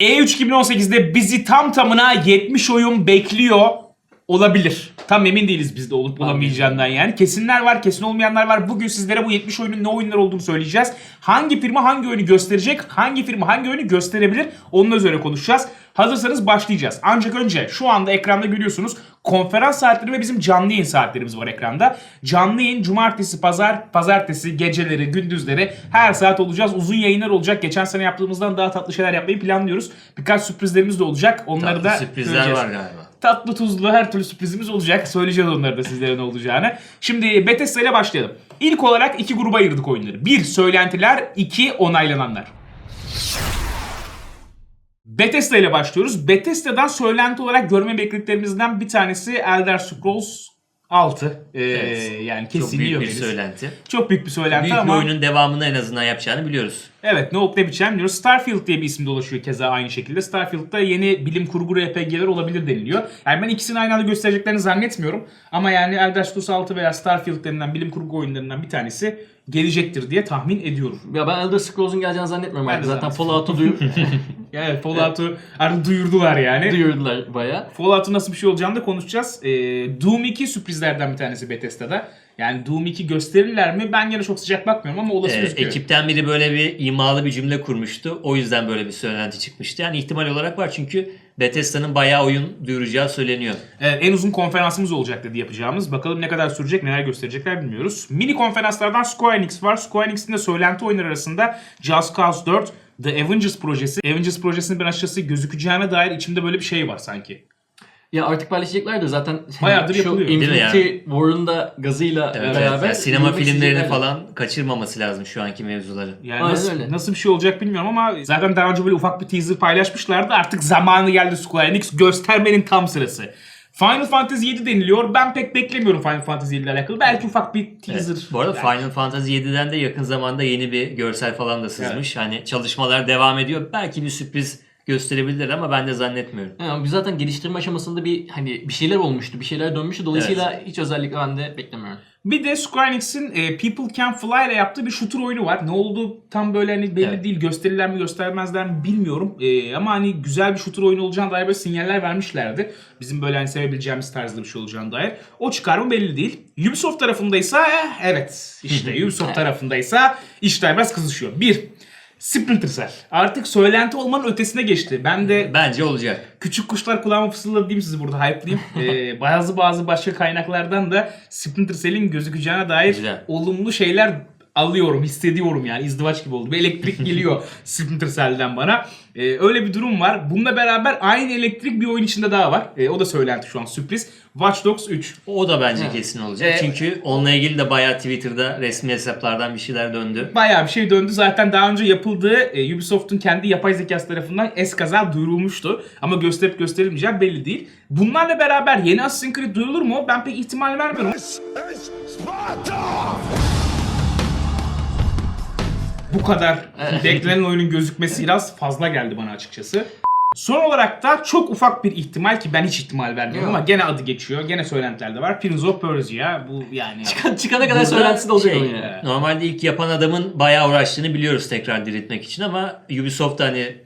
E3 2018'de bizi tam tamına 70 oyun bekliyor olabilir. Tam emin değiliz biz de olup olamayacağından yani. Kesinler var, kesin olmayanlar var. Bugün sizlere bu 70 oyunun ne oyunlar olduğunu söyleyeceğiz. Hangi firma hangi oyunu gösterecek, hangi firma hangi oyunu gösterebilir onun üzerine konuşacağız. Hazırsanız başlayacağız. Ancak önce şu anda ekranda görüyorsunuz konferans saatleri ve bizim canlı yayın saatlerimiz var ekranda. Canlı yayın cumartesi, pazar, pazartesi, geceleri, gündüzleri her saat olacağız. Uzun yayınlar olacak. Geçen sene yaptığımızdan daha tatlı şeyler yapmayı planlıyoruz. Birkaç sürprizlerimiz de olacak. Onları Tatlı da sürprizler göreceğiz. var galiba. Tatlı tuzlu her türlü sürprizimiz olacak. Söyleyeceğiz onları da sizlere ne olacağını. Şimdi Bethesda ile başlayalım. İlk olarak iki gruba ayırdık oyunları. Bir söylentiler, iki onaylananlar. Bethesda ile başlıyoruz. Bethesda'dan söylenti olarak görme beklediklerimizden bir tanesi Elder Scrolls 6. Ee, Evet. Yani Çok kesinliği büyük bir henüz. söylenti. Çok büyük bir söylenti Büyük bir ama oyunun devamını en azından yapacağını biliyoruz. evet ne olup ne biçen biliyoruz. Starfield diye bir isim dolaşıyor keza aynı şekilde. Starfield'da yeni bilim kurgu RPG'ler olabilir deniliyor. Yani ben ikisini aynı anda göstereceklerini zannetmiyorum. Ama yani Elder Scrolls 6 veya Starfield denilen bilim kurgu oyunlarından bir tanesi gelecektir diye tahmin ediyorum. Ya ben Elder Scrolls'un geleceğini zannetmiyorum artık. Zaten. Fallout'u duyup Yani Fallout'u artık duyurdular yani. duyurdular baya. Fallout'un nasıl bir şey olacağını da konuşacağız. Ee, Doom 2 sürprizlerden bir tanesi Bethesda'da. Yani Doom 2 gösterirler mi? Ben gene çok sıcak bakmıyorum ama olası Ee, gözüküyor. ekipten biri böyle bir imalı bir cümle kurmuştu. O yüzden böyle bir söylenti çıkmıştı. Yani ihtimal olarak var çünkü Bethesda'nın bayağı oyun duyuracağı söyleniyor. Evet, en uzun konferansımız olacak dedi yapacağımız. Bakalım ne kadar sürecek, neler gösterecekler bilmiyoruz. Mini konferanslardan Square Enix var. Square Enix'in de söylenti oyunları arasında Just Cause 4, The Avengers projesi. Avengers projesinin ben açıkçası gözükeceğine dair içimde böyle bir şey var sanki. Ya artık paylaşacaklardır zaten. Bayağıdır Şu yapılıyor. Değil mi Infinity War'un da gazıyla Evet, beraber. evet. Yani sinema yürümek filmlerini falan kaçırmaması lazım şu anki mevzuları. Yani Aynen nasıl, öyle. nasıl bir şey olacak bilmiyorum ama zaten daha önce böyle ufak bir teaser paylaşmışlardı. Artık zamanı geldi Square Enix göstermenin tam sırası. Final Fantasy 7 deniliyor. Ben pek beklemiyorum Final Fantasy 7 ile alakalı. Belki ufak bir teaser. Evet. Bu arada Belki. Final Fantasy 7'den de yakın zamanda yeni bir görsel falan da sızmış. Hani çalışmalar devam ediyor. Belki bir sürpriz gösterebilirler ama ben de zannetmiyorum. Yani biz zaten geliştirme aşamasında bir hani bir şeyler olmuştu, bir şeyler dönmüştü. Dolayısıyla hiç özellikle ben de beklemiyorum. Bir de Square Enix'in e, People Can Fly ile yaptığı bir shooter oyunu var. Ne oldu tam böyle hani belli Evet. değil. Gösterirler mi göstermezler mi bilmiyorum. E, ama hani güzel bir shooter oyunu olacağına dair böyle sinyaller vermişlerdi. Bizim böyle hani sevebileceğimiz tarzda bir şey olacağına dair. O çıkar mı belli değil. Ubisoft tarafındaysa eh, evet işte Ubisoft tarafındaysa işler biraz kızışıyor. Bir, Splinter Cell. Artık söylenti olmanın ötesine geçti. Ben de Bence olacak. Küçük kuşlar kulağıma fısıldadı diyeyim sizi burada hype'layayım. Ee, bazı bazı başka kaynaklardan da Splinter Cell'in gözükeceğine dair Güzel. olumlu şeyler alıyorum, hissediyorum yani izdivaç gibi oldu. Bir elektrik geliyor Splinter Cell'den bana. Ee, öyle bir durum var. Bununla beraber aynı elektrik bir oyun içinde daha var. Ee, o da söylenti şu an sürpriz. Watch Dogs 3. O da bence kesin olacak. Ee, Çünkü onunla ilgili de bayağı Twitter'da resmi hesaplardan bir şeyler döndü. Bayağı bir şey döndü. Zaten daha önce yapıldığı e, Ubisoft'un kendi yapay zekası tarafından eskaza duyurulmuştu. Ama gösterip gösterilmeyeceği belli değil. Bunlarla beraber yeni Assassin's Creed duyulur mu? Ben pek ihtimal vermiyorum. This is Sparta! Bu kadar beklenen oyunun gözükmesi biraz fazla geldi bana açıkçası. Son olarak da çok ufak bir ihtimal ki ben hiç ihtimal vermiyorum Yok. ama gene adı geçiyor. Gene söylentilerde var. Prince of Persia. Bu yani... Çıkana kadar Burada söylentisi de olacak şey, yani. Normalde ilk yapan adamın bayağı uğraştığını biliyoruz tekrar diriltmek için ama Ubisoft hani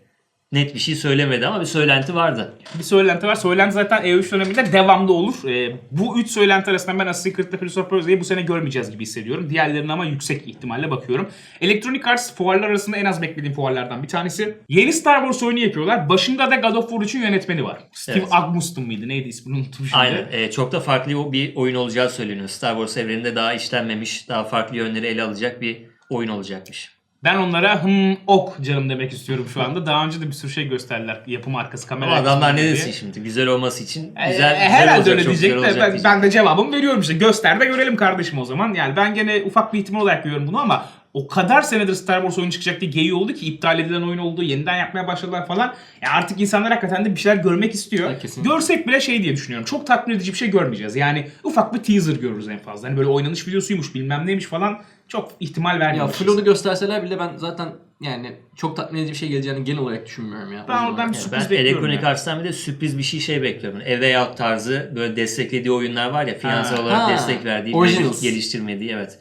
net bir şey söylemedi ama bir söylenti vardı. bir söylenti var. Söylenti zaten E3 döneminde devamlı olur. Ee, bu üç söylenti arasında ben Assassin's Creed'le Prince of Persia'yı bu sene görmeyeceğiz gibi hissediyorum. Diğerlerine ama yüksek ihtimalle bakıyorum. Electronic Arts fuarlar arasında en az beklediğim fuarlardan bir tanesi. Yeni Star Wars oyunu yapıyorlar. Başında da God of War 3'ün yönetmeni var. Steve Evet. Agmuston mıydı? Neydi ismini unuttum şimdi. Aynen. Ee, çok da farklı bir oyun olacağı söyleniyor. Star Wars evreninde daha işlenmemiş, daha farklı yönleri ele alacak bir oyun olacakmış. Ben onlara hım ok canım demek istiyorum şu anda. Daha önce de bir sürü şey gösterdiler. Yapım arkası kamera Ama adamlar ne desin şimdi? Güzel olması için E, güzel, e, güzel herhalde olacak, öyle diyecek olacak ben, diyecek. ben de cevabımı veriyorum işte. Göster de görelim kardeşim o zaman. Yani ben gene ufak bir ihtimal olarak görüyorum bunu ama o kadar senedir Star Wars oyunu çıkacak diye geyiği oldu ki iptal edilen oyun oldu, yeniden yapmaya başladılar falan. Ya artık insanlar hakikaten de bir şeyler görmek istiyor. Kesinlikle. Görsek bile şey diye düşünüyorum. Çok tatmin edici bir şey görmeyeceğiz. Yani ufak bir teaser görürüz en fazla. Hani böyle oynanış videosuymuş bilmem neymiş falan. Çok ihtimal Ya vermiyorum. Flo'da gösterseler bile ben zaten yani çok tatmin edici bir şey geleceğini genel olarak düşünmüyorum ya. Ben oradan bir Yani sürpriz ben bekliyorum Electronic ya. Arts'tan bir de sürpriz bir şey şey bekliyorum. Eve Out tarzı böyle desteklediği oyunlar var ya finansal Ha. olarak Ha. destek verdiği, Originals. geliştirmediği evet.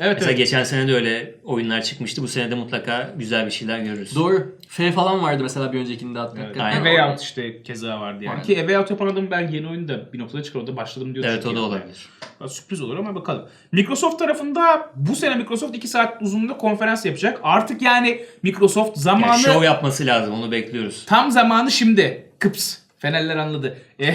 Evet, Mesela evet. geçen sene de öyle oyunlar çıkmıştı. Bu sene de mutlaka güzel bir şeyler görürüz. Doğru. F falan vardı mesela bir öncekinde hatta. Evet. Aynen. Way Out işte keza vardı yani. Ki Way Out yapan adam ben yeni oyunda bir noktada çıkar. Orada başladım diyor. Evet o da olabilir. Ya Sürpriz olur ama bakalım. Microsoft tarafında bu sene Microsoft 2 saat uzunluğunda konferans yapacak. Artık yani Microsoft zamanı Yani show yapması lazım onu bekliyoruz. tam zamanı şimdi. Kıps. Fenerler anladı. E,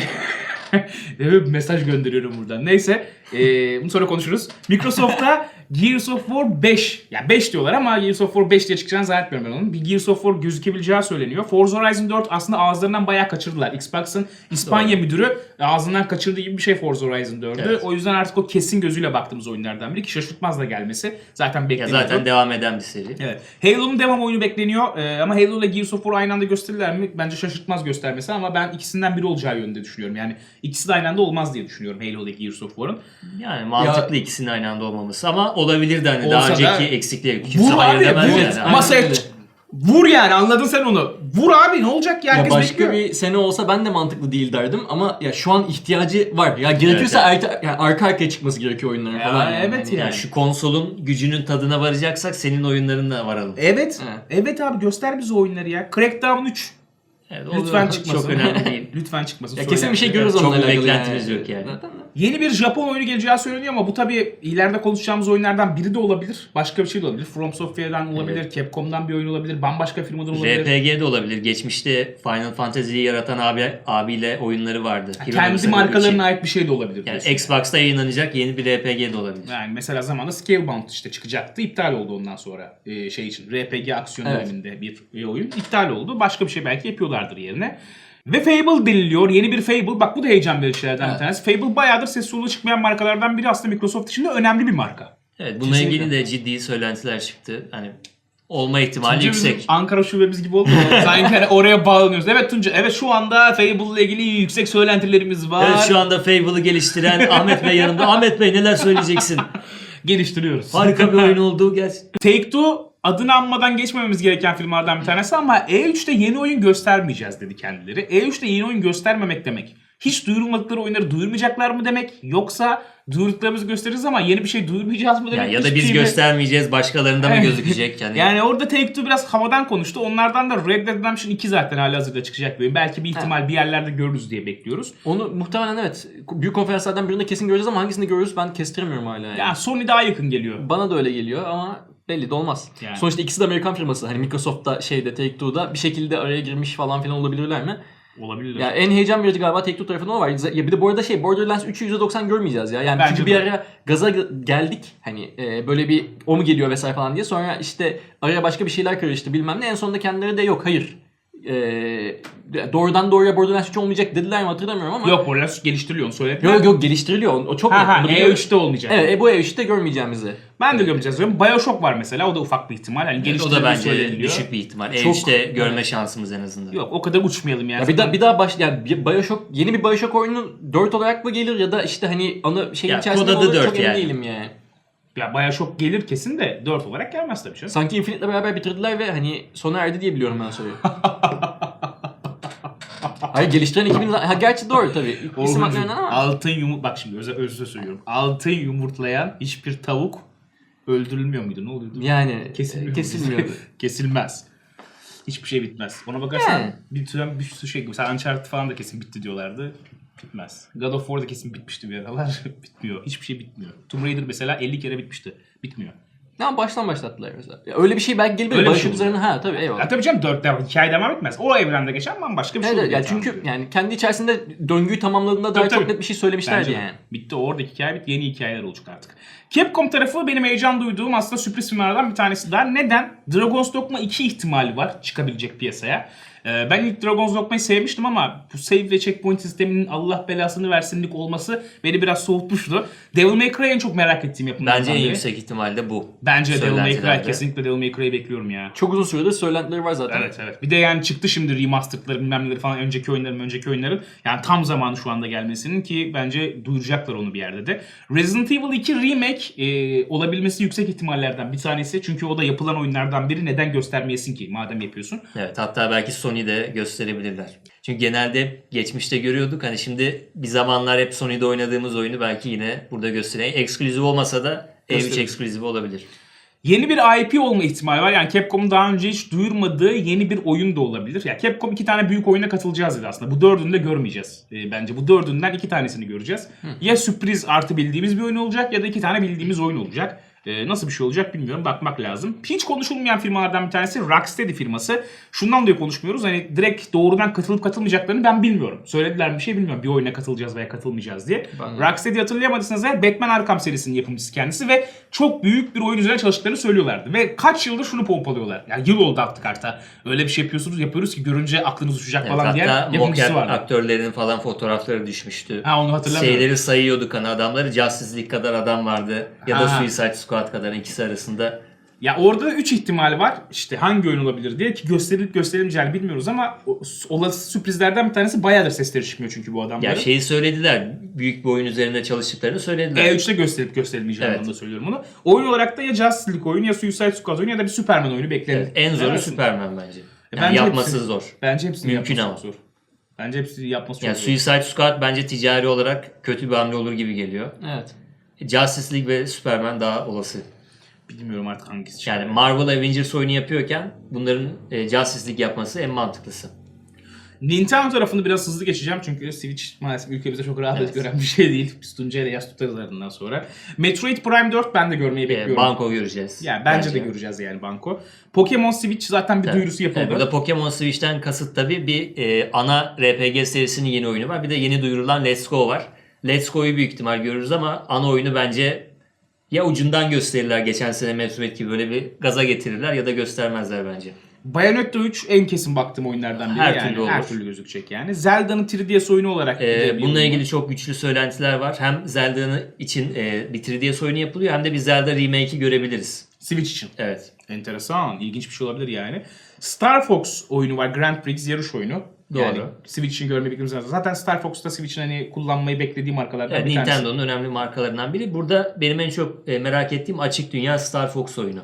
Evet, mesaj gönderiyorum buradan. Neyse. E, bunu sonra konuşuruz. Microsoft'ta Gears of War 5. Ya 5 diyorlar ama Gears of War 5 diye çıkacağını zannetmiyorum ben onun. Bir Gears of War gözükebileceği söyleniyor. Forza Horizon 4 aslında ağızlarından bayağı kaçırdılar. Xbox'ın İspanya müdürü ağzından kaçırdığı gibi bir şey Forza Horizon 4'ü. Evet. O yüzden artık o kesin gözüyle baktığımız oyunlardan biri ki şaşırtmaz da gelmesi. Zaten Ya bekleniyordu. zaten devam eden bir seri. Evet. Halo'nun devam oyunu bekleniyor. Ee, ama Halo ile Gears of War aynı anda gösterirler mi? Bence şaşırtmaz göstermesi ama ben ikisinden biri olacağı yönünde düşünüyorum. Yani ikisi de aynı anda olmaz diye düşünüyorum Halo ile Gears of War'un. Yani mantıklı ikisinin aynı anda olmaması ama olabilir de hani Olsa daha da- önceki eksikleri kimse Vur hayır abi, demez vur. yani. Aynen Masaya öyle. vur yani anladın sen onu. Vur abi ne olacak ya Ya herkes başka bekliyor. bir sene olsa ben de mantıklı değil derdim ama ya şu an ihtiyacı var. Ya gerekirse Evet, arka, yani arka arkaya çıkması gerekiyor oyunların Ya, falan. Yani. evet Hani- yani. Yani şu konsolun gücünün tadına varacaksak senin oyunlarına varalım. Evet. Evet. Evet abi göster bize oyunları ya. Crackdown 3. Evet, o Lütfen da çıkmasın. Çok önemli değil. Lütfen çıkmasın. Ya kesin bir şey görürüz Çok onunla bir alakalı beklentimiz yani. yok yani. Zaten de. Yeni bir Japon oyunu geleceği söyleniyor ama bu tabii ileride konuşacağımız oyunlardan biri de olabilir. Başka bir şey de olabilir. From Software'dan olabilir, Capcom'dan bir oyun olabilir, bambaşka firmadan olabilir. RPG de olabilir. Geçmişte Final Fantasy'yi yaratan abi abiyle oyunları vardı. Hironobu Kendi markalarına ait bir şey de olabilir. Yani diyorsun. Xbox'ta yayınlanacak yeni bir RPG de olabilir. Yani mesela zamanında Scalebound işte çıkacaktı. iptal oldu ondan sonra. Ee, şey için RPG aksiyon Evet. bir, bir oyun iptal oldu. Başka bir şey belki yapıyorlardır yerine. Ve Fable deniliyor. Yeni bir Fable. Bak bu da heyecan verici şeylerden bir Evet. tanesi. Fable bayağıdır ses soluğu çıkmayan markalardan biri aslında Microsoft için de önemli bir marka. Evet bununla Kesinlikle. ilgili de ciddi söylentiler çıktı. Hani olma ihtimali Tunca bizim yüksek. Ankara şubemiz gibi oldu? Sanki hani oraya bağlanıyoruz. Evet Tunca. Evet şu anda Fable ile ilgili yüksek söylentilerimiz var. Evet şu anda Fable'ı geliştiren Ahmet Bey yanımda. Ahmet Bey neler söyleyeceksin? Geliştiriyoruz. Harika bir oyun olduğu gelsin. Take-Two adını anmadan geçmememiz gereken filmlerden bir tanesi ama E3'te yeni oyun göstermeyeceğiz dedi kendileri. E3'te yeni oyun göstermemek demek. Hiç duyurulmadıkları oyunları duyurmayacaklar mı demek? Yoksa duyurduklarımızı gösteririz ama yeni bir şey duyurmayacağız mı Ya, demek? ya da Hiçbir biz şey göstermeyeceğiz başkalarında mı gözükecek? Yani, Yani orada Take-Two biraz havadan konuştu. Onlardan da Red Dead Redemption 2 zaten hali hazırda çıkacak bir oyun. Belki bir ihtimal bir yerlerde görürüz diye bekliyoruz. Onu muhtemelen evet. Büyük konferanslardan birinde kesin göreceğiz ama hangisini görürüz ben kestiremiyorum hala. Yani. Ya Sony daha yakın geliyor. Bana da öyle geliyor ama belli de olmaz. Yani. Sonuçta ikisi de Amerikan firması. Hani Microsoft'ta şeyde Take-Two'da bir şekilde araya girmiş falan filan olabilirler mi? Olabilir. Ya en heyecan verici galiba Take-Two tarafında o var. Ya bir de bu arada şey Borderlands 3'ü %90 görmeyeceğiz ya. Yani Bence çünkü bir ara gaza ge- geldik. Hani e, böyle bir o mu geliyor vesaire falan diye. Sonra işte araya başka bir şeyler karıştı bilmem ne. En sonunda kendileri de yok hayır. E, doğrudan doğruya Borderlands 3 olmayacak dediler mi hatırlamıyorum ama. Yok Borderlands geliştiriliyor onu söylediler. Yok yok geliştiriliyor. O, çok Ha ha Bunu biliyorum. E3'te olmayacak. Evet e, bu E3'te görmeyeceğimizi. Ben de görmeyeceğiz diyorum. Bioshock var mesela. O da ufak bir ihtimal. Hani o da bence düşük bir ihtimal. Çok- E3'te görme şansımız en azından. Yok o kadar uçmayalım yani. Ya bir daha bir daha baş yani bir BioShock yeni bir BioShock oyunu 4 olarak mı gelir ya da işte hani ana şeyin Ya, içerisinde olur 4 çok emin yani. değilim yani. Ya Bioshock gelir kesin de 4 olarak gelmez tabii canım. Sanki Infinite'le beraber bitirdiler ve hani sona erdi diye biliyorum ben soruyu. Hayır geliştiren ekibin ha gerçi doğru tabii. İsim Orhuncuğum, haklarından ama. altın yumurt bak şimdi özel özür söylüyorum. Altın yumurtlayan hiçbir tavuk öldürülmüyor muydu? Ne oluyordu? Yani Kesilmiyor. kesilmiyordu. Kesilmez. Hiçbir şey bitmez. Ona bakarsan Yani. bir tür bir sürü şey mesela Uncharted falan da kesin bitti diyorlardı. Bitmez. God of War da kesin bitmişti bir aralar. bitmiyor. Hiçbir şey bitmiyor. Tomb Raider mesela 50 kere bitmişti. Bitmiyor. Ama baştan başlattılar mesela. Ya öyle bir şey belki gelebilir. Öyle bir şey üzerine ha tabii eyvallah. Ya tabii canım 4 devam, hikaye devam etmez. O evrende geçen bambaşka bir şey Evet, olur evet. diye ya çünkü yani kendi içerisinde döngüyü tamamladığında dair Tabii, çok tabii. net bir şey söylemişlerdi Bence de. yani. Bitti oradaki hikaye bitti. Yeni hikayeler olacak artık. Capcom tarafı benim heyecan duyduğum aslında sürpriz filmlerden bir tanesi daha. Neden? Dragon's Dogma 2 ihtimali var çıkabilecek piyasaya. Ee, ben ilk Dragon's Dogma'yı sevmiştim ama bu save ve checkpoint sisteminin Allah belasını versinlik olması beni biraz soğutmuştu. Devil May Cry en çok merak ettiğim yapımlardan Bence en biri. yüksek ihtimalle bu. Bence Devil May Cry. Kesinlikle Devil May Cry'ı bekliyorum ya. Çok uzun süredir söylentileri var zaten. Evet evet. Bir de yani çıktı şimdi remastered'ları bilmem neleri falan önceki oyunların önceki oyunların. Yani tam zamanı şu anda gelmesinin ki bence duyuracaklar onu bir yerde de. Resident Evil 2 Remake e, olabilmesi yüksek ihtimallerden bir tanesi. Çünkü o da yapılan oyunlardan biri. Neden göstermeyesin ki madem yapıyorsun? Evet hatta belki Sony'de gösterebilirler. Çünkü genelde geçmişte görüyorduk. Hani şimdi bir zamanlar hep Sony'de oynadığımız oyunu belki yine burada göstereyim. Ekskluzif olmasa da E3 Gösterir. ekskluzivi olabilir. Yeni bir IP olma ihtimali var. Yani Capcom'un daha önce hiç duyurmadığı yeni bir oyun da olabilir. Ya Capcom iki tane büyük oyuna katılacağız dedi aslında. Bu dördünü de görmeyeceğiz. Ee, bence bu dördünden iki tanesini göreceğiz. Ya sürpriz artı bildiğimiz bir oyun olacak ya da iki tane bildiğimiz oyun olacak. Ee, nasıl bir şey olacak bilmiyorum. Bakmak lazım. Hiç konuşulmayan firmalardan bir tanesi Rocksteady firması. Şundan dolayı konuşmuyoruz. Hani direkt doğrudan katılıp katılmayacaklarını ben bilmiyorum. Söylediler bir şey bilmiyorum. Bir oyuna katılacağız veya katılmayacağız diye. Ben. Rocksteady hatırlayamadıysanız eğer Batman Arkham serisinin yapımcısı kendisi ve çok büyük bir oyun üzerine çalıştıklarını söylüyorlardı. Ve kaç yıldır şunu pompalıyorlar. Yani yıl oldu artık hatta. Öyle bir şey yapıyorsunuz yapıyoruz ki görünce aklınız uçacak Evet, falan diye hatta yapımcısı mocap vardı. aktörlerin falan fotoğrafları düşmüştü. Ha onu hatırlamıyorum. Şeyleri sayıyorduk hani adamları Justice League kadar adam vardı ya da Ha. Suicide Squad kadar ikisi arasında. Ya orada 3 ihtimal var. İşte hangi oyun olabilir diye ki gösterilip gösterilmeyeceğini bilmiyoruz ama o- olası sürprizlerden bir tanesi bayağıdır sesleri çıkmıyor çünkü bu adamların. Ya şeyi söylediler. Büyük bir oyun üzerinde çalıştıklarını söylediler. E3'te gösterip gösterilmeyeceğini Evet. anlamda söylüyorum bunu. Oyun olarak da ya Justice League oyunu ya Suicide Squad oyunu ya da bir Superman oyunu beklenir. Evet, en zoru. Superman bence. E, Yani bence yapması hepsi- zor. Bence hepsini Mümkün yapması ama. zor. Bence hepsini yapması çok Yani zor. Suicide Squad bence ticari olarak kötü bir hamle olur gibi geliyor. Evet. Justice League ve Superman daha olası. Bilmiyorum artık hangisi. Yani Marvel Avengers oyunu yapıyorken bunların e, Justice League yapması en mantıklısı. Nintendo tarafını biraz hızlı geçeceğim çünkü Switch maalesef ülkemizde çok rahat Evet. gören bir şey değil. Biz Tuncay'la yaz tutarız ardından sonra. Metroid Prime 4 ben de görmeyi E, bekliyorum. Banko göreceğiz. Yani bence, de göreceğiz yani Banko. Pokemon Switch zaten bir Evet. duyurusu yapıldı. Evet, burada Pokemon Switch'ten kasıt tabii bir e, ana RPG serisinin yeni oyunu var. Bir de yeni duyurulan Let's Go var. Let's Go'yu büyük ihtimal görürüz ama ana oyunu bence ya ucundan gösterirler geçen sene Metroid gibi böyle bir gaza getirirler ya da göstermezler bence. Bayonetta 3 en kesin baktığım oyunlardan biri Her yani. türlü olur. Her türlü gözükecek yani. Zelda'nın 3DS oyunu olarak Ee, bununla ilgili çok güçlü söylentiler var. Hem Zelda'nın için e, bir 3DS oyunu yapılıyor hem de bir Zelda remake'i görebiliriz. Switch için. Evet. Enteresan, ilginç bir şey olabilir yani. Star Fox oyunu var, Grand Prix yarış oyunu. Doğru. Yani Switch için görmeyi beklediğimiz lazım. Zaten Star Fox'ta Switch'in hani kullanmayı beklediğim markalardan Yani bir tanesi. Nintendo'nun önemli markalarından biri. Burada benim en çok e, merak ettiğim açık dünya Star Fox oyunu.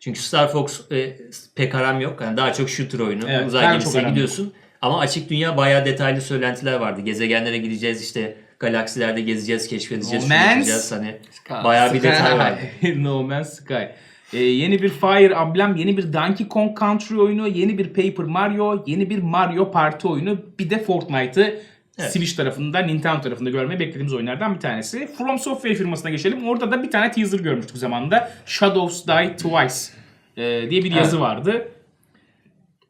Çünkü Star Fox e, pek aram yok. Yani daha çok shooter oyunu. Evet, Uzay gemisine gidiyorsun. Ama açık dünya bayağı detaylı söylentiler vardı. Gezegenlere gideceğiz işte galaksilerde gezeceğiz, keşfedeceğiz, No Man's yapacağız. Hani Sky. bayağı bir detay vardı. no Man's Sky. Ee, yeni bir Fire Emblem, yeni bir Donkey Kong Country oyunu, yeni bir Paper Mario, yeni bir Mario Party oyunu, bir de Fortnite'ı Evet. Switch tarafında, Nintendo tarafında görmeyi beklediğimiz oyunlardan bir tanesi. From Software firmasına geçelim. Orada da bir tane teaser görmüştük zamanında. Shadows Die Twice ee, diye bir yazı vardı.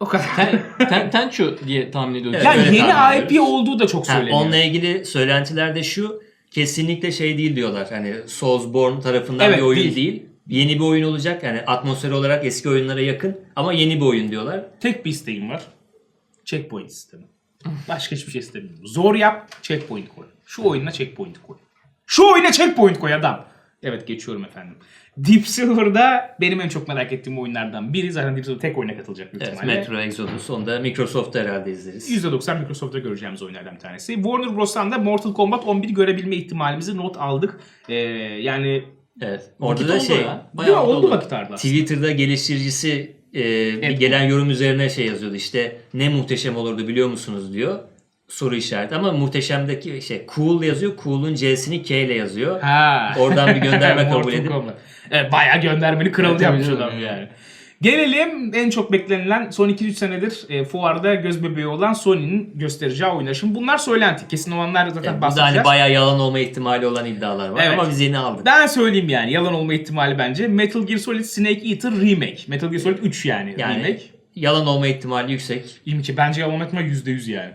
O kadar. Ten, ten, Tenchu diye tahmin ediyoruz. Evet, ya öyle yeni tahmin IP ediyoruz. olduğu da çok Ha, söyleniyor. onunla ilgili söylentiler de şu. Kesinlikle şey değil diyorlar. Hani Soulsborne tarafından Evet, bir oyun değil. değil. Yeni bir oyun olacak. Yani atmosfer olarak eski oyunlara yakın ama yeni bir oyun diyorlar. Tek bir isteğim var. Checkpoint sistemi. Başka hiçbir şey istemiyorum. Zor yap, checkpoint koy. Şu oyuna checkpoint koy. Şu oyuna checkpoint koy adam. Evet geçiyorum efendim. Deep Silver'da benim en çok merak ettiğim oyunlardan biri. Zaten Deep Silver tek oyuna katılacak büyük Evet, ihtimalle. Metro Exodus. Onu da Microsoft'ta herhalde izleriz. %90 Microsoft'ta göreceğimiz oyunlardan bir tanesi. Warner Bros'tan da Mortal Kombat 11 görebilme ihtimalimizi not aldık. Ee, yani Evet. Orada Vakit da oldu şey ya. değil mi? Bayağı oldu vakit. Twitter'da geliştiricisi e, bir Evet. gelen yorum üzerine şey yazıyordu işte ne muhteşem olurdu biliyor musunuz diyor. Soru işareti ama muhteşemdeki şey cool yazıyor. Cool'un C'sini K ile yazıyor. Ha. Oradan bir gönderme kabul edip bayağı göndermeli kralı Evet, yapmış adam yani. Gelelim en çok beklenilen son 2-3 senedir e, fuarda göz bebeği olan Sony'nin göstereceği oyunlar. Şimdi bunlar söylenti. Kesin olanlar zaten da bahsedeceğiz. hani bayağı yalan olma ihtimali olan iddialar var Evet. ama biz yeni aldık. Ben söyleyeyim yani yalan olma ihtimali bence. Metal Gear Solid Snake Eater Remake. Metal Gear Solid 3 yani, Yani remake. yalan olma ihtimali yüksek. İlmi bence yalan olma ihtimali %100 yani.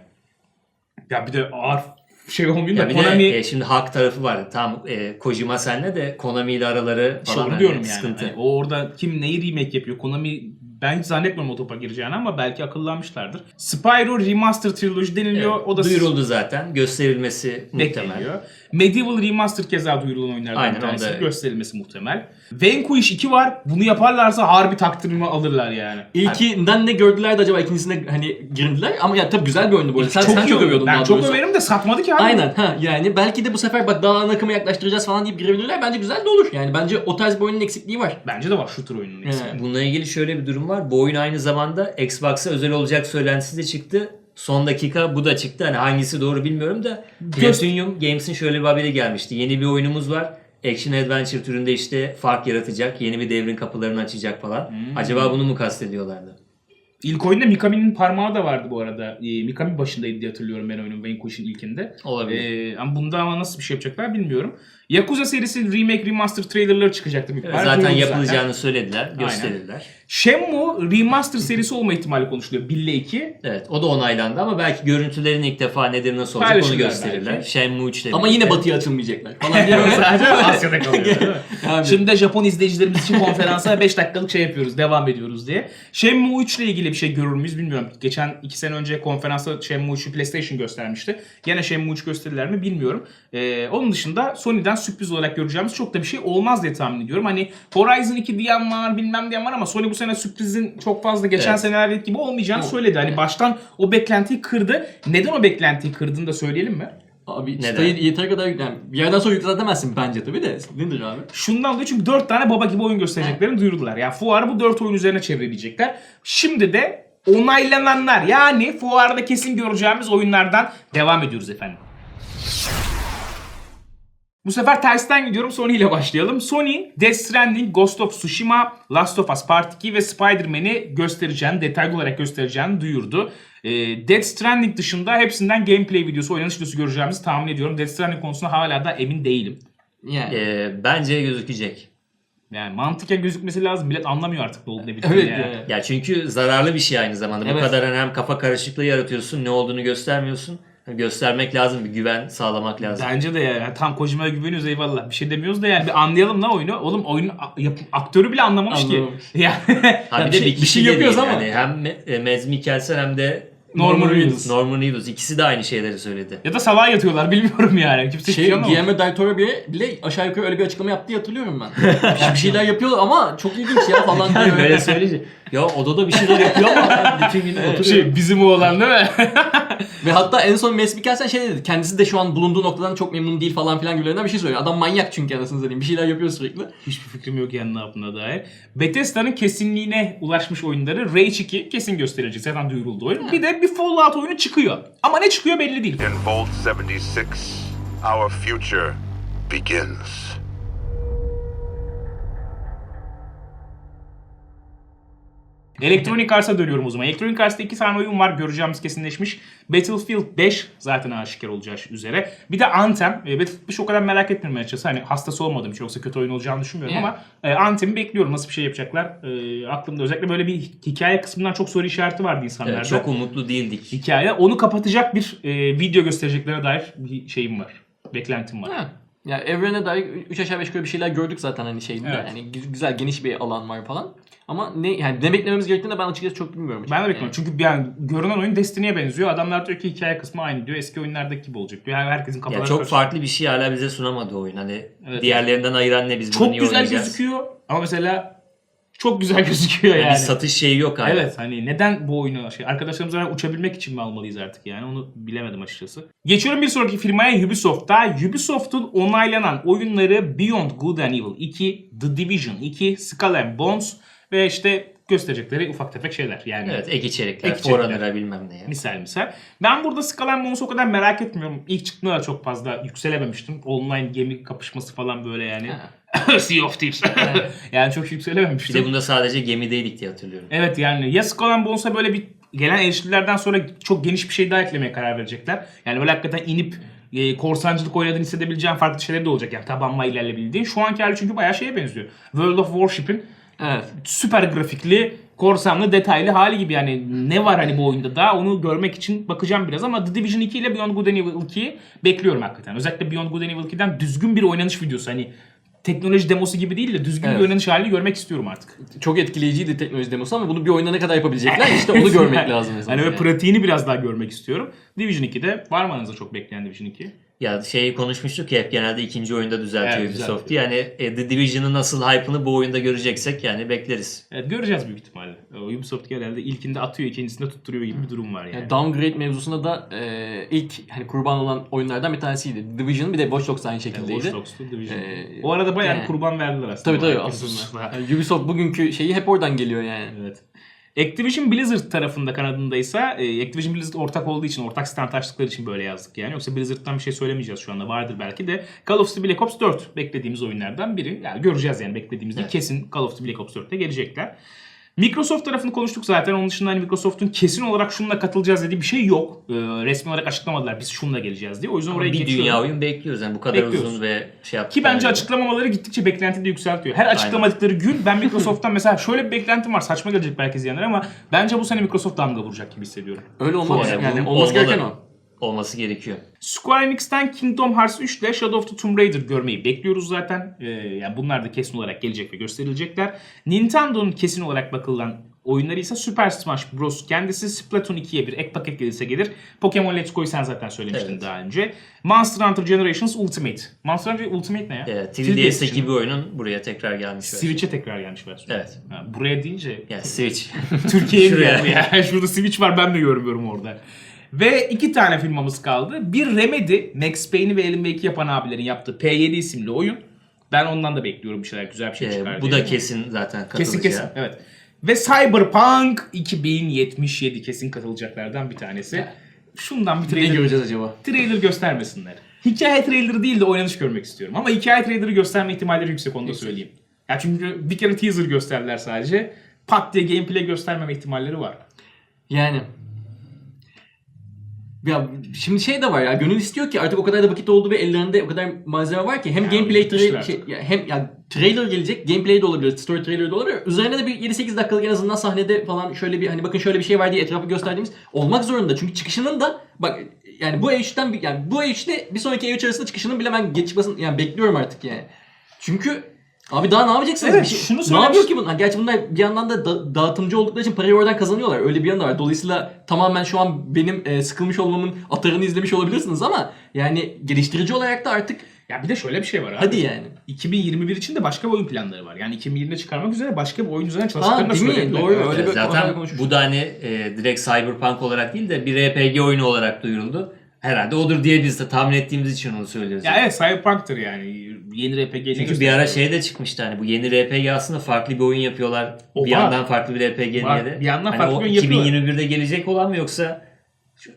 Ya bir de ağır şey olmayayım Ya da Konami de e, şimdi hak tarafı var. Tam e, Kojima senle de Konami ile araları İşte falan onu hani diyorum yani. sıkıntı. Hani o orada kim neyi remake yapıyor? Konami ben hiç zannetmiyorum o topa gireceğini ama belki akıllanmışlardır. Spyro Remaster Trilogy deniliyor. Evet, o da duyuruldu zaten. Gösterilmesi muhtemel. Medieval Remaster keza duyurulan oyunlardan Aynen, bir tanesi. Gösterilmesi muhtemel. Vanquish 2 var. Bunu yaparlarsa harbi takdirimi alırlar yani. İlkinden ne gördüler de acaba ikincisine hani girdiler ama ya tabii güzel bir oyundu bu arada. Sen çok, sen iyi çok övüyordun Ben çok överim de satmadı ki abi. Aynen ha yani belki de bu sefer bak daha ana akıma yaklaştıracağız falan deyip girebilirler. Bence güzel de olur. Yani bence o tarz bir oyunun eksikliği var. Bence de var shooter oyunun eksik. Evet. Bununla ilgili şöyle bir durum var. Bu oyun aynı zamanda Xbox'a özel olacak söylentisi de çıktı. Son dakika bu da çıktı. Hani hangisi doğru bilmiyorum da Platinum Games'in şöyle bir haberi gelmişti. Yeni bir oyunumuz var. action adventure türünde işte fark yaratacak, yeni bir devrin kapılarını açacak falan. Hmm. Acaba bunu mu kastediyorlardı? İlk oyunda Mikami'nin parmağı da vardı bu arada. Ee, Mikami başındaydı diye hatırlıyorum ben oyunun Vanquish'in ilkinde. Olabilir. Ee, ama bunda ama nasıl bir şey yapacaklar bilmiyorum. Yakuza serisi remake remaster trailerları çıkacaktı büyük ihtimalle. zaten Duyuruldu yapılacağını söylediler, gösterirler. Shenmue remaster serisi olma ihtimali konuşuluyor. 1 ile 2. Evet, o da onaylandı ama belki görüntülerin ilk defa nedir nasıl olacak onu gösterirler. belki. Shenmue 3 Ama yine batıya açılmayacaklar falan. Sadece Asya'da kalıyor. değil mi? Abi. Şimdi de Japon izleyicilerimiz için konferansa 5 dakikalık şey yapıyoruz, devam ediyoruz diye. Shenmue 3 ile ilgili bir şey görür müyüz bilmiyorum. Geçen 2 sene önce konferansta Shenmue 3'ü PlayStation göstermişti. Gene Shenmue 3 gösterirler mi bilmiyorum. Ee, onun dışında Sony'den sürpriz olarak göreceğimiz çok da bir şey olmaz diye tahmin ediyorum. Hani Horizon 2 diyen var, bilmem diyen var ama Sony bu sene sürprizin çok fazla geçen Evet. senelerdeki gibi olmayacağını söyledi. Hani baştan o beklentiyi kırdı. Neden o beklentiyi kırdığını da söyleyelim mi? Abi Neden? çıtayı yeteri kadar yani bir yerden sonra yükseltemezsin bence tabii de. Nedir abi? Şundan dolayı çünkü 4 tane baba gibi oyun göstereceklerini duyurdular. Yani fuarı bu 4 oyun üzerine çevirecekler. Şimdi de onaylananlar yani fuarda kesin göreceğimiz oyunlardan devam ediyoruz efendim. Bu sefer tersten gidiyorum. Sony ile başlayalım. Sony, Death Stranding, Ghost of Tsushima, Last of Us Part 2 ve Spider-Man'i göstereceğini, detaylı olarak göstereceğini duyurdu. Ee, Death Stranding dışında hepsinden gameplay videosu, oynanış videosu göreceğimizi tahmin ediyorum. Death Stranding konusunda hala da emin değilim. Yani. Ee, bence gözükecek. Yani mantıken gözükmesi lazım. Millet anlamıyor artık ne olduğunu ne bittiğini Evet yani. Ya çünkü zararlı bir şey aynı zamanda. Bu Evet. kadar hani hem kafa karışıklığı yaratıyorsun, ne olduğunu göstermiyorsun. Göstermek lazım, bir güven sağlamak lazım. Bence de yani tam Kojima'ya güveniyoruz eyvallah. Bir şey demiyoruz da yani bir anlayalım la oyunu. Oğlum yap- aktörü bile anlamamış Anlamamış. ki. Yani Ha bir bir de şey- bir bir kişi şey yapıyoruz ama. Yani hem e, Mads Mikkelsen hem de Norman Reedus. Norman Reedus. İkisi de aynı şeyleri söyledi. Ya da salağa yatıyorlar bilmiyorum yani. Kimse Şey, şey. Guillermo del Toro bile, bile aşağı yukarı öyle bir açıklama yaptığı hatırlıyorum ben. bir, şeyler yapıyorlar ama çok ilginç ya falan diye. Yani böyle söyleyince ya odada bir şeyler yapıyor ama bütün gün oturuyor. Şey bizim oğlan değil mi? Ve hatta en son Mads Mikkelsen şey dedi. Kendisi de şu an bulunduğu noktadan çok memnun değil falan filan gibilerinden bir şey söylüyor. Adam manyak çünkü anasını satayım. Bir şeyler yapıyor sürekli. Hiçbir fikrim yok yani ne yaptığına dair. Bethesda'nın kesinliğine ulaşmış oyunları Rage 2 kesin gösterilecek. Zaten duyuruldu oyun. Bir de bir Fallout oyunu çıkıyor. Ama ne çıkıyor belli değil. In Vault 76, our future begins. Electronic Arts'a dönüyorum o zaman. Electronic Arts'ta iki tane oyun var. Göreceğimiz kesinleşmiş. Battlefield 5 zaten aşikar olacağı üzere. Bir de Anthem. E, Battlefield 5 o kadar merak etmiyorum açıkçası. Hani hastası olmadığım için yoksa kötü oyun olacağını düşünmüyorum Yeah. ama e, Anthem'i bekliyorum. Nasıl bir şey yapacaklar? E, aklımda özellikle böyle bir hikaye kısmından çok soru işareti vardı insanlarda. Evet, çok umutlu değildik. Hikaye. Onu kapatacak bir e, video göstereceklerine dair bir şeyim var. Beklentim var. Ha. Ya evrene dair 3 aşağı 5 yukarı bir şeyler gördük zaten hani şeyinde. Evet. Yani gü- güzel geniş bir alan var falan. Ama ne yani ne beklememiz gerektiğini de ben açıkçası çok bilmiyorum. Ben de bekliyorum. Çünkü yani görünen oyun Destiny'ye benziyor. Adamlar diyor ki hikaye kısmı aynı diyor. Eski oyunlardaki gibi olacak diyor. Yani herkesin kafaları Ya çok karışık. farklı bir şey hala bize sunamadı oyun. Hani Evet. diğerlerinden ayıran ne biz bunu Çok güzel oynayacağız? gözüküyor ama mesela çok güzel gözüküyor Yani. Bir satış şeyi yok hala. Evet hani neden bu oyunu şey arkadaşlarımızla uçabilmek için mi almalıyız artık yani onu bilemedim açıkçası. Geçiyorum bir sonraki firmaya Ubisoft'ta. Ubisoft'un onaylanan oyunları Beyond Good and Evil 2, The Division 2, Skull and Bones ve işte gösterecekleri ufak tefek şeyler yani. Evet ek içerikler, Ek içerikler. Foreigner'a bilmem ne. Misal misal. Ben burada Skull Bones'u o kadar merak etmiyorum. İlk çıktığında da çok fazla yükselememiştim. Online gemi kapışması falan böyle yani. sea of Thieves. yani çok Bir yükselememiştim. de bunda sadece gemideydik diye hatırlıyorum. Evet yani ya Skull Bones'a böyle bir gelen eleştirilerden sonra çok geniş bir şey daha eklemeye karar verecekler. Yani böyle hakikaten inip e, korsancılık oynadığını hissedebileceğin farklı şeyler de olacak yani tabanma ilerleyebildiğin. Şu anki hali çünkü bayağı şeye benziyor. World of Warship'in Evet. süper grafikli, korsanlı, detaylı hali gibi yani ne var hani bu oyunda da onu görmek için bakacağım biraz ama The Division 2 ile Beyond Good and Evil 2'yi bekliyorum hakikaten. Özellikle Beyond Good and Evil 2'den düzgün bir oynanış videosu hani teknoloji demosu gibi değil de düzgün Evet. bir oynanış halini görmek istiyorum artık. Çok etkileyiciydi teknoloji demosu ama bunu bir oyuna ne kadar yapabilecekler işte onu görmek lazım. Hani böyle pratiğini biraz daha görmek istiyorum. Division 2'de var mı aranızda çok bekleyen Division 2? Ya şey konuşmuştuk ya hep genelde ikinci oyunda düzeltiyor Evet, Ubisoft. Yani e, The Division'ın nasıl hype'ını bu oyunda göreceksek yani bekleriz. Evet göreceğiz büyük ihtimalle. Ee, Ubisoft genelde ilkinde atıyor, ikincisinde tutturuyor gibi bir durum var yani. Yani downgrade mevzusunda da e, ilk hani kurban olan oyunlardan bir tanesiydi. Division bir de Watch Dogs aynı Yani şekildeydi. Watch Dogs'tu, Division. Ee, o arada bayağı yani- kurban verdiler aslında. Tabii tabii aslında. Yani Ubisoft bugünkü şeyi hep oradan geliyor yani. Evet. Activision Blizzard tarafında kanadındaysa e, Activision Blizzard ortak olduğu için, ortak stand açtıkları için böyle yazdık yani. Yoksa Blizzard'dan bir şey söylemeyeceğiz şu anda. Vardır belki de. Call of Duty Black Ops 4 beklediğimiz oyunlardan biri. Yani göreceğiz yani beklediğimizde Evet. kesin Call of Duty Black Ops 4'te gelecekler. Microsoft tarafını konuştuk zaten. Onun dışında hani Microsoft'un kesin olarak şununla katılacağız dediği bir şey yok. Ee, resmi olarak açıklamadılar biz şununla geleceğiz diye. O yüzden oraya bir geçiyorum. dünya oyun bekliyoruz. Yani bu kadar Bekliyoruz. uzun ve şey yaptık. Ki bence açıklamamaları gittikçe beklenti de yükseltiyor. Her açıklamadıkları gün ben Microsoft'tan mesela şöyle bir beklentim var. Saçma gelecek belki izleyenler ama bence bu sene Microsoft damga vuracak gibi hissediyorum. Öyle olmak Yani yani olması gereken o. olması gerekiyor. Square Enix'ten Kingdom Hearts 3 ile Shadow of the Tomb Raider görmeyi bekliyoruz zaten. Ee, yani bunlar da kesin olarak gelecek ve gösterilecekler. Nintendo'nun kesin olarak bakılan oyunları ise Super Smash Bros. kendisi Splatoon 2'ye bir ek paket gelirse gelir. Pokemon Let's Go'yu sen zaten söylemiştin Evet. daha önce. Monster Hunter Generations Ultimate. Monster Hunter Ultimate ne ya? Evet, 3DS 3DS'deki için. bir oyunun buraya tekrar gelmiş. versiyonu. Switch'e tekrar gelmiş versiyon. Evet. Ha, buraya deyince Yani Switch. Türkiye'ye mi ya? Şurada Switch var ben de görmüyorum orada. Ve iki tane firmamız kaldı. Bir Remedy, Max Payne'i ve Alan Wake'i yapan abilerin yaptığı P7 isimli oyun. Ben ondan da bekliyorum bir şeyler, güzel bir şey Ee, çıkar bu diye. da kesin zaten kesin katılacağı. kesin. Evet. Ve Cyberpunk 2077 kesin katılacaklardan bir tanesi. Şundan bir Ne trailer, göreceğiz acaba? trailer göstermesinler. Hikaye trailerı değil de oynanış görmek istiyorum. Ama hikaye trailerı gösterme ihtimalleri yüksek onu da söyleyeyim. Ya çünkü bir kere teaser gösterdiler sadece. Pat diye gameplay göstermeme ihtimalleri var. Yani ya şimdi şey de var ya gönül istiyor ki artık o kadar da vakit oldu ve ellerinde o kadar malzeme var ki hem gameplay gitmişler tra- şey, ya hem ya trailer gelecek, gameplay de olabilir, story trailer de olabilir. Üzerine de bir 7-8 dakikalık en azından sahnede falan şöyle bir hani bakın şöyle bir şey var diye etrafı gösterdiğimiz olmak zorunda. Çünkü çıkışının da bak yani bu E3'ten bir- yani bu E3'te bir sonraki E3 arasında çıkışının bile ben geç çıkmasını yani bekliyorum artık yani. Çünkü Abi daha ne yapacaksınız? Evet, Bir şey- şunu ne söylemiş- yapıyor ki bunlar? Gerçi bunlar bir yandan da da- dağıtımcı oldukları için parayı oradan kazanıyorlar. Öyle bir yanı var. Dolayısıyla tamamen şu an benim e, sıkılmış olmamın atarını izlemiş olabilirsiniz ama yani geliştirici olarak da artık Ya bir de şöyle bir şey var abi. hadi yani. 2021 için de başka bir oyun planları var. Yani 2020'de çıkarmak üzere başka bir oyun üzerine çalıştıklarını da değil mi? söylediler. Doğru, Evet. öyle bir- Zaten bu da hani e, direkt Cyberpunk olarak değil de bir RPG oyunu olarak duyuruldu. Herhalde odur diye biz de tahmin ettiğimiz için onu söylüyoruz. Ya evet Cyberpunk'tır yani. Yeni RPG. Çünkü bir ara şey de çıkmıştı hani bu yeni RPG aslında farklı bir oyun yapıyorlar. O bir var. yandan farklı bir RPG Var. diye de. Bir yandan Hani farklı bir oyun yapıyorlar. 2021'de gelecek olan mı yoksa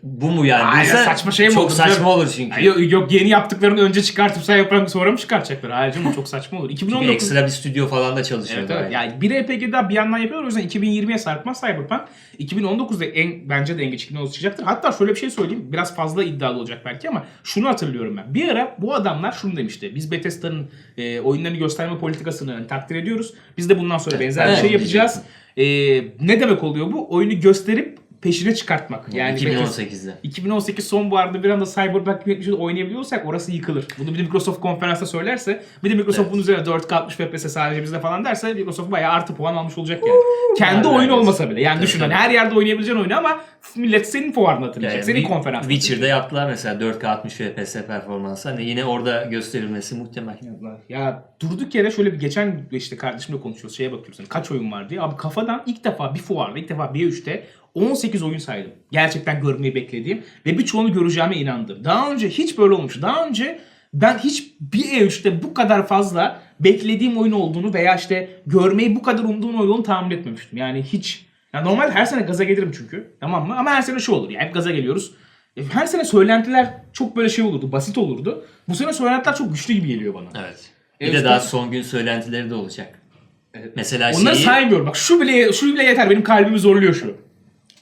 bu mu yani? Aynen, Buysa saçma şey mi Çok olur saçma olur çünkü. Yok, yok yeni yaptıklarını önce çıkartıp Cyberpunk'ı sonra mı çıkartacaklar? Canım o çok saçma olur. Bir 2019 ekstra bir stüdyo falan da çalışıyor. Evet evet. Yani bir RPG daha bir yandan yapıyorlar. O yüzden 2020'ye sarkmaz Cyberpunk. 2019'da en bence de en geç 2019 çıkacaktır. Hatta şöyle bir şey söyleyeyim. Biraz fazla iddialı olacak belki ama şunu hatırlıyorum ben. Bir ara bu adamlar şunu demişti. Biz Bethesda'nın e, oyunlarını gösterme politikasını hani takdir ediyoruz. Biz de bundan sonra benzer bir şey yapacağız. E, ne demek oluyor bu? Oyunu gösterip peşine çıkartmak. Yani Bethesda- 2018'de. 2018 sonbaharında bir anda Cyberpunk 2070'de oynayabiliyorsak orası yıkılır. Bunu bir de Microsoft konferansta söylerse bir de Microsoft Evet. bunun üzerine 4K 60 FPS sadece bizde falan derse Microsoft bayağı artı puan almış olacak yani. Kendi Nereden oyun gelsin? olmasa bile. Yani düşün hani her yerde oynayabileceğin oyunu ama millet senin fuarını hatırlayacak. Yani senin konferansını Witcher'da yaptılar mesela 4K 60 FPS performansı. Hani yine orada gösterilmesi muhtemel. hatırlayacak. Ya durduk yere şöyle bir geçen işte kardeşimle konuşuyoruz şeye bakıyoruz hani kaç oyun var diye. Abi kafadan ilk defa bir fuarda ilk defa bir 3'te 18 oyun saydım. Gerçekten görmeyi beklediğim ve birçoğunu göreceğime inandım. Daha önce hiç böyle olmuş. Daha önce ben hiç bir E3'te bu kadar fazla beklediğim oyun olduğunu veya işte görmeyi bu kadar umduğum oyun olduğunu tahmin etmemiştim. Yani hiç. Yani normal her sene gaza gelirim çünkü. Tamam mı? Ama her sene şu olur. Yani hep gaza geliyoruz. E, Her sene söylentiler çok böyle şey olurdu. Basit olurdu. Bu sene söylentiler çok güçlü gibi geliyor bana. Evet. Bir Evet, de daha son gün söylentileri de olacak. Mesela Onları şeyi, saymıyorum. Bak şu bile şu bile yeter. Benim kalbimi zorluyor şu.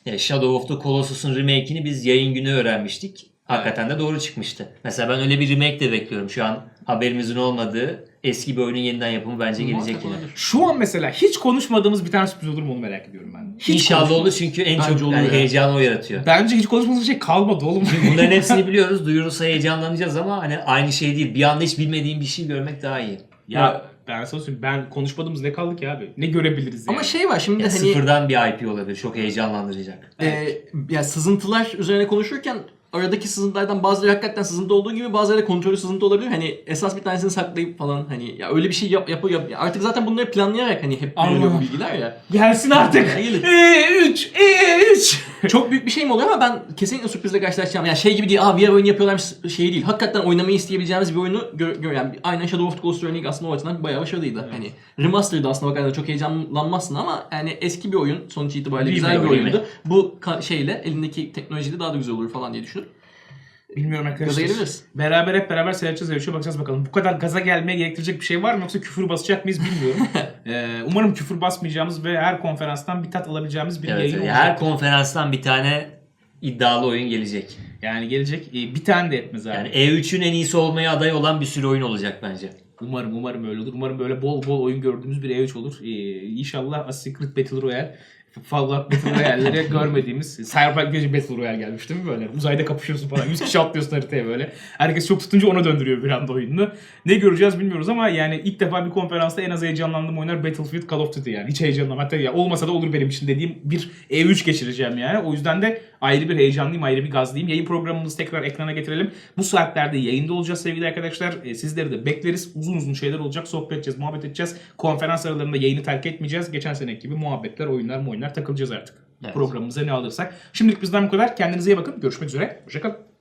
Ya Shadow of the Colossus'un remake'ini biz yayın günü öğrenmiştik. Hakikaten de doğru çıkmıştı. Mesela ben öyle bir remake de bekliyorum. Şu an haberimizin olmadığı eski bir oyunun yeniden yapımı bence gelecek yine. Şu an mesela hiç konuşmadığımız bir tane sürpriz olur mu onu merak ediyorum ben. Hiç İnşallah olur çünkü en Bence çok olur yani ya. heyecanı o yaratıyor. Bence hiç konuşmadığımız şey kalmadı oğlum. Bunların hepsini biliyoruz. Duyurulsa heyecanlanacağız ama hani aynı şey değil. Bir anda hiç bilmediğim bir şey görmek daha iyi. ya ben sana söyleyeyim ben konuşmadığımız ne kaldı ki abi? Ne görebiliriz yani? Ama şey var şimdi Ya hani Sıfırdan bir IP olabilir. Çok heyecanlandıracak. e, ya sızıntılar üzerine konuşurken aradaki sızıntılardan bazıları hakikaten sızıntı olduğu gibi bazıları da kontrolü sızıntı olabilir. Hani esas bir tanesini saklayıp falan hani ya öyle bir şey yap, yap, yap- artık zaten bunları planlayarak hani hep veriliyor bu bilgiler ya. Gelsin artık. Gelir. E3, E3. Çok büyük bir şey mi oluyor ama ben kesinlikle sürprizle karşılaşacağım. Yani şey gibi değil, aa VR oyunu yapıyorlarmış şey değil. Hakikaten oynamayı isteyebileceğimiz bir oyunu gör, gör yani aynen Shadow of the Colossus örneği aslında o açıdan bayağı başarılıydı. Hani remastered'ı aslında bakarsan çok heyecanlanmazsın ama yani eski bir oyun sonuç itibariyle güzel bir oyundu. Bu şeyle elindeki teknolojiyle daha da güzel olur falan diye düşünüyorum. Bilmiyorum Gaza arkadaşlar. geliriz. Beraber hep beraber seyredeceğiz yarışıyor bakacağız bakalım. Bu kadar gaza gelmeye gerektirecek bir şey var mı yoksa küfür basacak mıyız bilmiyorum. Ee, umarım küfür basmayacağımız ve her konferanstan bir tat alabileceğimiz bir Evet, yayın olacak. her konferanstan bir tane iddialı oyun gelecek. Yani gelecek. Ee, bir tane de etmez abi. Yani E3'ün en iyisi olmaya aday olan bir sürü oyun olacak bence. Umarım umarım öyle olur. Umarım böyle bol bol oyun gördüğümüz bir E3 olur. Ee, inşallah A Secret Battle Royale Fallout Battle Royale'leri görmediğimiz Cyberpunk gece Battle Royale gelmiş değil mi böyle? Uzayda kapışıyorsun falan. 100 kişi atlıyorsun haritaya böyle. Herkes çok tutunca ona döndürüyor bir anda oyununu. Ne göreceğiz bilmiyoruz ama yani ilk defa bir konferansta en az heyecanlandığım oyunlar Battlefield Call of Duty yani. Hiç heyecanlanmam. Hatta ya olmasa da olur benim için dediğim bir E3 geçireceğim yani. O yüzden de ayrı bir heyecanlıyım, ayrı bir gazlıyım. Yayın programımızı tekrar ekrana getirelim. Bu saatlerde yayında olacağız sevgili arkadaşlar. E, sizleri de bekleriz. Uzun uzun şeyler olacak. Sohbet edeceğiz, muhabbet edeceğiz. Konferans aralarında yayını terk etmeyeceğiz. Geçen seneki gibi muhabbetler, oyunlar, oyunlar takılacağız artık. Evet. Programımıza ne alırsak. Şimdilik bizden bu kadar. Kendinize iyi bakın. Görüşmek üzere. Hoşçakalın.